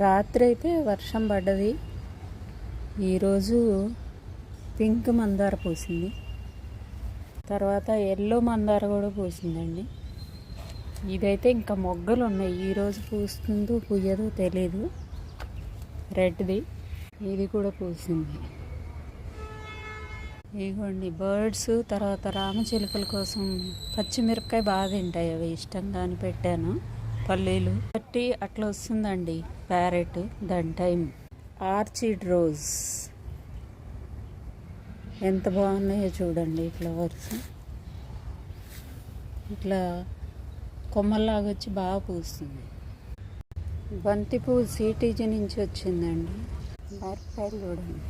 రాత్రి అయితే వర్షం పడ్డది. ఈరోజు పింక్ మందార పూసింది. తర్వాత ఎల్లో మందార కూడా పూసిందండి. ఇదైతే ఇంకా మొగ్గలు ఉన్నాయి. ఈరోజు పూస్తుందో పూయదో తెలీదు. రెడ్ది. ఇది కూడా పూసింది. ఇదిగోండి బర్డ్స్ తర్వాత రామచిలుకల కోసం పచ్చిమిరపకాయ బాగా తింటాయి. అవి ఇష్టంగా అని పెట్టాను. పల్లీలు. బట్టి అట్లా వస్తుందండి. ప్యారెట్ దాని టైం ఆర్చిడ్ రోజ్. ఎంత బాగున్నాయో చూడండి ఫ్లవర్స్. ఇట్లా కొమ్మల్లాగా వచ్చి బాగా పూస్తుంది. బంతిపూ సిటీజీ నుంచి వచ్చిందండి. మిరపకాయలు చూడండి.